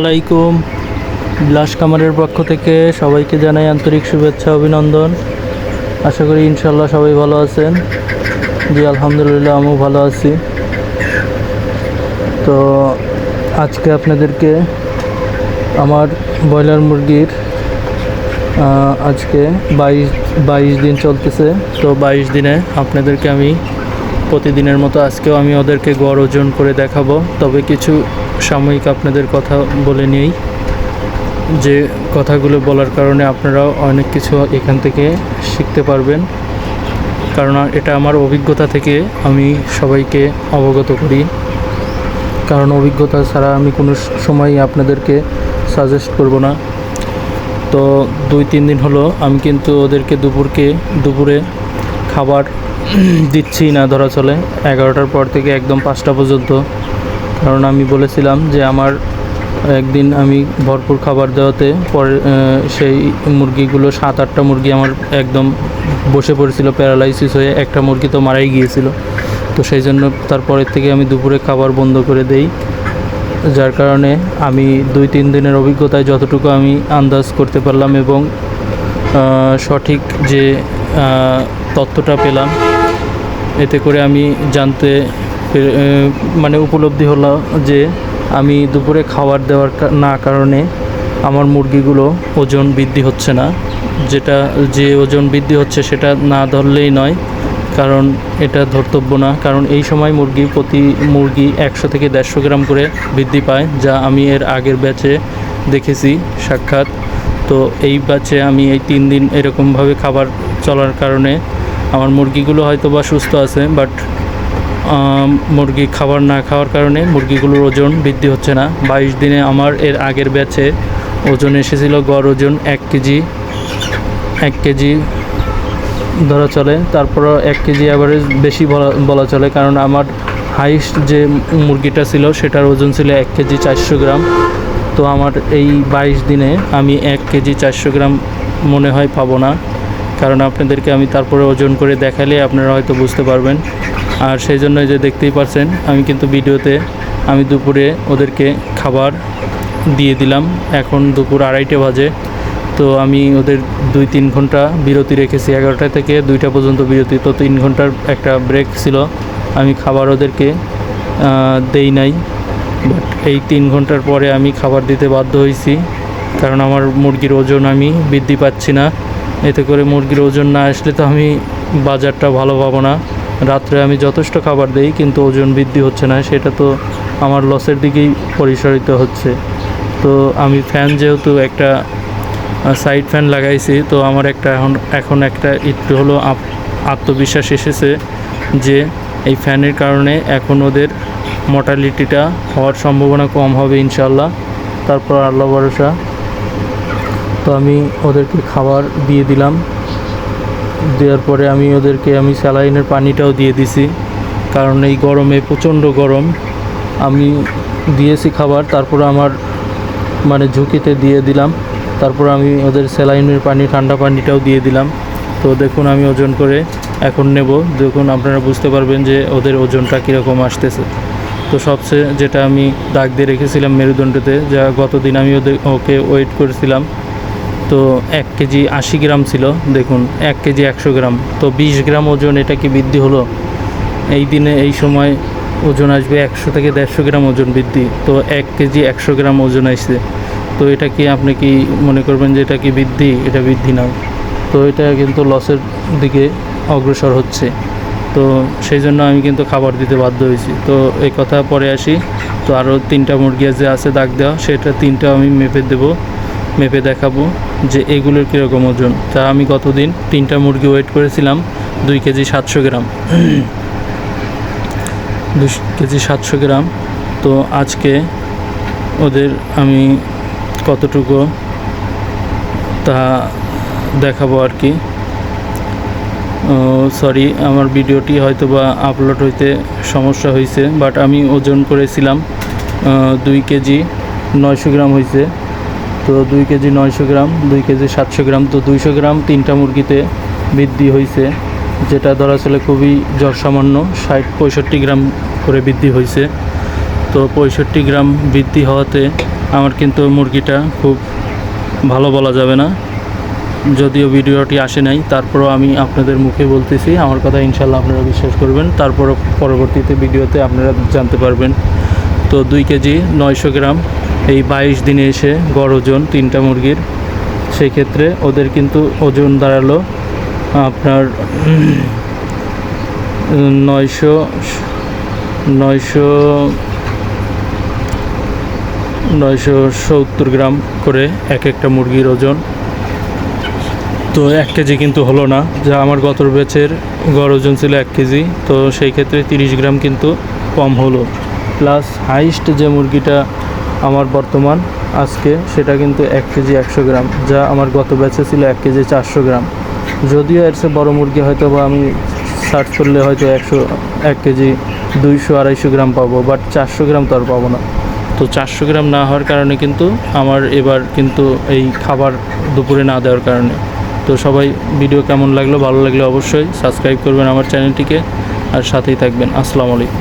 আলাইকুম বিলাস কামারের পক্ষ থেকে সবাইকে জানাই আন্তরিক শুভেচ্ছা, অভিনন্দন। আশা করি ইনশাল্লাহ সবাই ভালো আছেন। জি, আলহামদুলিল্লাহ, আমিও ভালো আছি। তো আজকে আপনাদেরকে আমার ব্রয়লার মুরগির আজকে বাইশ বাইশ দিন চলতেছে। তো বাইশ দিনে আপনাদেরকে আমি প্রতিদিনের মতো আজকেও আমি ওদেরকে গড় ওজন করে দেখাবো। তবে কিছু সাময়িক আপনাদের কথা বলে নিই যে কথাগুলো বলার কারণে আপনারাও অনেক কিছু এখান থেকে শিখতে পারবেন। কারণ এটা আমার অভিজ্ঞতা থেকে আমি সবাইকে অবগত করি। কারণ অভিজ্ঞতা ছাড়া আমি কোনো সময় আপনাদেরকে সাজেস্ট করব না। তো দুই, তিন দিন হলো আমি কিন্তু ওদেরকে দুপুরকে, দুপুরে খাবার দিচ্ছি না ধরা চলে। এগারোটার পর থেকে একদম পাঁচটা পর্যন্ত। কারণ আমি বলেছিলাম যে আমার একদিন আমি ভরপুর খাবার দেওয়াতে পরে সেই মুরগিগুলো সাত, আটটা মুরগি আমার একদম বসে পড়েছিল, প্যারালাইসিস হয়ে একটা মুরগি তো মারাই গিয়েছিল। তো সেই জন্য তারপরের থেকে আমি দুপুরে খাবার বন্ধ করে দেই। যার কারণে আমি দুই, তিন দিনের অভিজ্ঞতায় যতটুকু আমি আন্দাজ করতে পারলাম এবং সঠিক যে তথ্যটা পেলাম, এতে করে আমি জানতে মানে উপলব্ধি হলো যে আমি দুপুরে খাবার দেওয়ার না কারণে আমার মুরগিগুলো ওজন বৃদ্ধি হচ্ছে না। যেটা, যে ওজন বৃদ্ধি হচ্ছে সেটা না ধরলেই নয়, কারণ এটা ধর্তব্য না। কারণ এই সময় মুরগি প্রতি, মুরগি একশো থেকে দেড়শো গ্রাম করে বৃদ্ধি পায়, যা আমি এর আগের ব্যাচে দেখেছি, সাক্ষাৎ। তো এই ব্যাচে আমি এই তিন দিন এরকমভাবে খাবার চলার কারণে আমার মুরগিগুলো হয়তো বা সুস্থ আছে, বাট মুরগি খাবার না খাওয়ার কারণে মুরগিগুলোর ওজন বৃদ্ধি হচ্ছে না। বাইশ দিনে আমার এর আগের ব্যাচে ওজন এসেছিল, গড় ওজন এক কেজি এক কেজি ধরা চলে। তারপর এক কেজি অ্যাভারেজ বেশি বলা বলা চলে, কারণ আমার হাইস্ট যে মুরগিটা ছিল, সেটার ওজন ছিল এক কেজি চারশো গ্রাম। তো আমার এই বাইশ দিনে আমি এক কেজি চারশো গ্রাম মনে হয় পাবো না। কারণ আপনাদেরকে আমি তারপরে ওজন করে দেখালে আপনারা হয়তো বুঝতে পারবেন। আর সেই জন্য যে দেখতেই পারছেন, আমি কিন্তু ভিডিওতে আমি দুপুরে ওদেরকে খাবার দিয়ে দিলাম। এখন দুপুর আড়াইটে বাজে। তো আমি ওদের দুই তিন ঘণ্টা বিরতি রেখেছি। এগারোটা থেকে দুইটা পর্যন্ত বিরতি। তো তিন ঘণ্টার একটা ব্রেক ছিল। আমি খাবার ওদেরকে দেই নাই। বাট এই তিন ঘণ্টার পরে আমি খাবার দিতে বাধ্য হয়েছি। কারণ আমার মুরগির ওজন আমি বৃদ্ধি পাচ্ছি না। এতে করে মুরগির ওজন না আসলে তো আমি বাজারটা ভালো পাবো না। রাত্রে আমি যথেষ্ট খাবার দেই, কিন্তু ওজন বৃদ্ধি হচ্ছে না, সেটা তো আমার লসের দিকেই পরিচালিত হচ্ছে। তো আমি ফ্যান যেহেতু একটা সাইড ফ্যান লাগাইছি, তো আমার একটা এখন এখন একটা একটু হলো আত্মবিশ্বাস এসেছে যে এই ফ্যানের কারণে এখন ওদের মর্টালিটিটা হওয়ার সম্ভাবনা কম হবে ইনশাল্লাহ তারপর আল্লাহ ভরসা। তো আমি ওদেরকে খাবার দিয়ে দিলাম। দেওয়ার পরে আমি ওদেরকে আমি স্যালাইনের পানিটাও দিয়ে দিছি। কারণ এই গরমে প্রচণ্ড গরম। আমি দিয়েছি খাবার, তারপর আমার মানে ঝুঁকিতে দিয়ে দিলাম। তারপর আমি ওদের স্যালাইনের পানি, ঠান্ডা পানিটাও দিয়ে দিলাম। তো দেখুন আমি ওজন করে এখন নেব। দেখুন আপনারা বুঝতে পারবেন যে ওদের ওজনটা কীরকম আসতেছে। তো সবচেয়ে যেটা আমি দাগ দিয়ে রেখেছিলাম মেরুদণ্ডতে, যা গতদিন আমি ওদের ওকে ওয়েট করেছিলাম। তো এক কেজি আশি গ্রাম ছিল, দেখুন, এক কেজি একশো গ্রাম। তো বিশ গ্রাম ওজন এটা কি বৃদ্ধি হলো? এই দিনে, এই সময় ওজন আসবে একশো থেকে দেড়শো গ্রাম ওজন বৃদ্ধি, তো এক কেজি একশো গ্রাম ওজন আসছে। তো এটা কি আপনি কি মনে করবেন যে এটা কি বৃদ্ধি? এটা বৃদ্ধি না। তো এটা কিন্তু লসের দিকে অগ্রসর হচ্ছে। তো সেই জন্য আমি কিন্তু খাবার দিতে বাধ্য হয়েছি। তো এই কথা পরে আসি। তো আরও তিনটা মুরগি যে আছে দাগ দেওয়া, সেটা তিনটা আমি মেপে দেবো। মেপে দেখাবো যে এগুলোর কীরকম ওজন। তা আমি গতদিন তিনটা মুরগি ওয়েট করেছিলাম, দুই কেজি সাতশো গ্রাম। দুই কেজি সাতশো গ্রাম। তো আজকে ওদের আমি কতটুকু তা দেখাবো আর কি। সরি আমার ভিডিওটি হয়তো বা আপলোড হইতে সমস্যা হয়েছে বাট আমি ওজন করেছিলাম দুই কেজি নয়শো গ্রাম হয়েছে তো দুই কেজি নয়শো গ্রাম, দুই কেজি সাতশো গ্রাম, তো দুইশো গ্রাম তিনটা মুরগিতে বৃদ্ধি হয়েছে যেটা ধরা চলে খুবই জ্বর সামান্য ষাট পঁয়ষট্টি গ্রাম করে বৃদ্ধি হয়েছে তো পঁয়ষট্টি গ্রাম বৃদ্ধি হওয়াতে আমার কিন্তু মুরগিটা খুব ভালো বলা যাবে না। যদিও ভিডিওটি আসে নাই, তারপরও আমি আপনাদের মুখে বলতেছি, আমার কথা ইনশাল্লাহ আপনারা বিশ্বাস করবেন তারপর পরবর্তীতে ভিডিওতে আপনারা জানতে পারবেন। তো দুই কেজি নয়শো গ্রাম এই বাইশ দিনে এসে গড় ওজন তিনটা মুরগির সেই ক্ষেত্রে ওদের কিন্তু ওজন দাঁড়াল আপনার নয়শো নয়শো নয়শো সত্তর গ্রাম করে এক একটা মুরগির ওজন। তো এক কেজি কিন্তু হলো না, যা আমার গত বেচের গড় ওজন ছিল এক কেজি, তো সেই ক্ষেত্রে তিরিশ গ্রাম কিন্তু কম হলো। প্লাস হাইস্ট যে মুরগিটা আমার বর্তমান, আজকে সেটা কিন্তু এক কেজি একশো গ্রাম, যা আমার গত ব্যাচে ছিল এক কেজি চারশো গ্রাম। যদিও এর চেয়ে বড়ো মুরগি হয়তো বা আমি সার্চ করলে হয়তো একশো, এক কেজি দুইশো আড়াইশো গ্রাম পাবো, বাট চারশো গ্রাম তো আর পাবো না। তো চারশো গ্রাম না হওয়ার কারণে কিন্তু আমার এবার কিন্তু এই খাবার দুপুরে না দেওয়ার কারণে। তো সবাই ভিডিও কেমন লাগল, ভালো লাগলে অবশ্যই সাবস্ক্রাইব করবেন আমার চ্যানেলটিকে, আর সাথেই থাকবেন। আসসালামু আলাইকুম।